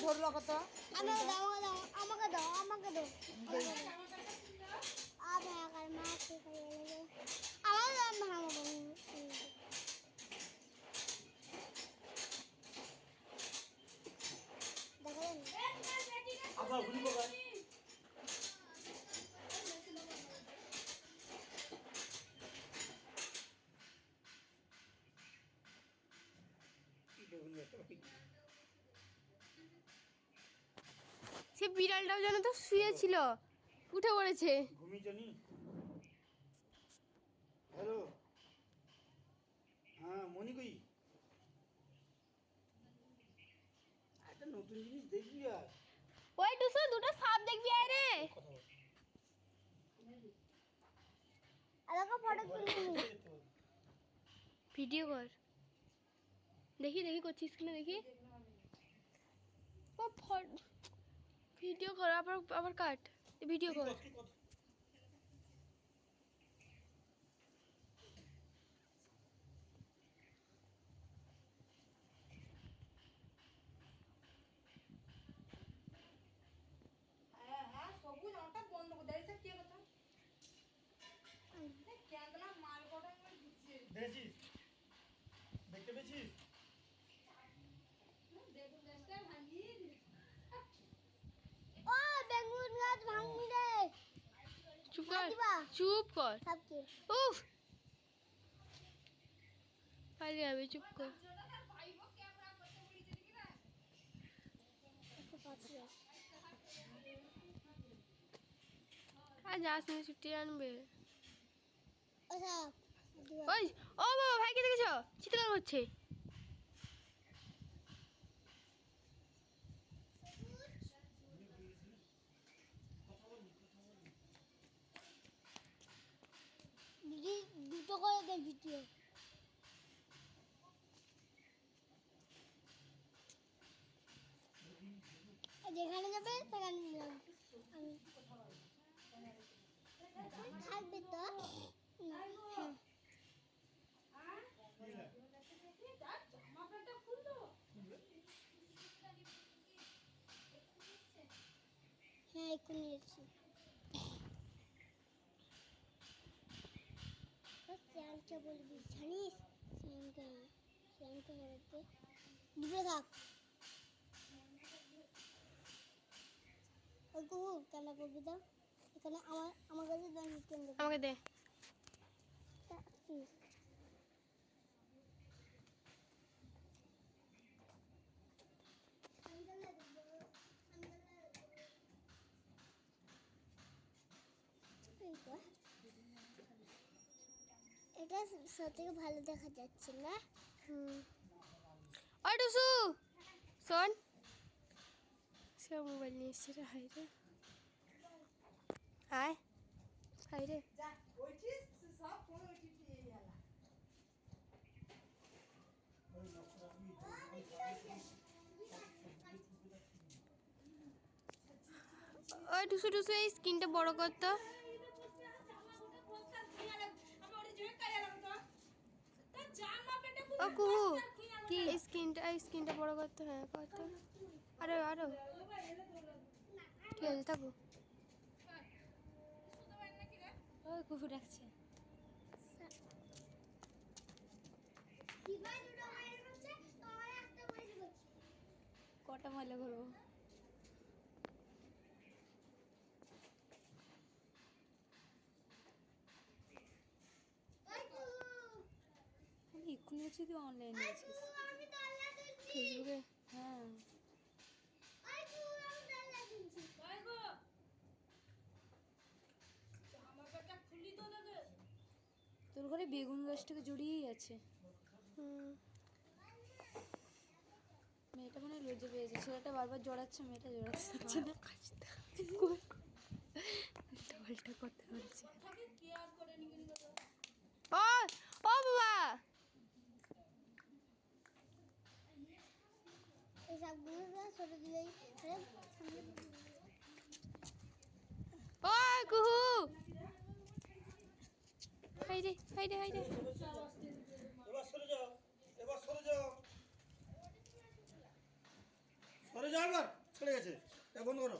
তো আমাকে দাও আমাকে দাও আমাকে দাও আমাকে দাও। আবে আকার মাছ সে বিড়ালটাও যেন তো শুয়েছিল। উঠে পড়েছে। হ্যালো? হ্যাঁ মনি কই? একটা নতুন জিনিস দেখবি আর। ওই টুসু দুটো সাপ দেখবি আয় রে। আলাদা ফটো তুলি ভিডিও কর। দেখি দেখি করছিস কিনা দেখি। ও ভিডিও কর আবার আবার কাট ভিডিও কর তুই কথা হ্যাঁ হ্যাঁ সবুজ আমারটা বন্ধ করে দেয় কে কথা কেন মাল কটা দিচ্ছে। দেখেছিস দেখতে পেয়েছিস দেখুন দেশটা ভাঙিয়ে ও বেগুন গাছ ভাঙি রে চুপ কর। উফ। পালিয়ে যাবে চুপ কর। যাস না ছুটি আনবে। ওই ও বাবা ভাইকে দেখেছ? চিৎকার করছে। দুটো ভিডিও যেখানে যাবে সেখানে যাবে আমি থাকবে তো হ্যাঁ জামা প্যান্টটা খুললো হ্যাঁ এক্ষুনি এসছি শ্যামকে বলবি জানিস? বলতে দূরে থাক। ওই কুহু কেন করবি দাও এখানে আমার আমার কাছে আমাকে দে। এটা সত্যি ভালো দেখা যাচ্ছে না। হুম। ওই টুসু শোন। সে মোবাইল নিয়ে এসছে রে হাই রে। হাই হাই রে। সব ওই টুসু টুসু এই স্ক্রিনটা বড় কর তো ও কুহু। কি? স্ক্রিনটা এই স্ক্রিনটা বড় করতে হ্যাঁ করতে আরও আরও। ঠিক আছে থাকো। ওই কুহু ডাকছে। কটা ময়লা করব এক্ষুনি হচ্ছে তুই অনলাইনে আছিস আমি দরজা তুলছি ফেসবুকে হ্যাঁ ওই কুহু আমি দরজা তুলছি জামা প্যান্টটা খুলি তো দাদা তোর ঘরে বেগুন গাছটাকে জড়িয়েই আছে। মেয়েটা মনে হয় লজ্জা পেয়েছে ছেলেটা বারবার জড়াচ্ছে মেয়েটা জড়াচ্ছে। না ডবলটা কথা বলছে থাকে কেয়ার করে নিয়ে গেলি ও ও বাবা এই সবগুলো ছোট দিলেই আরে সামনে ও কুহু হাইরে হাইরে হাইরে। এবার সরে যাও, এবার সরে যাও। সরে যাও এবার চলে গেছে। বন্ধ করো।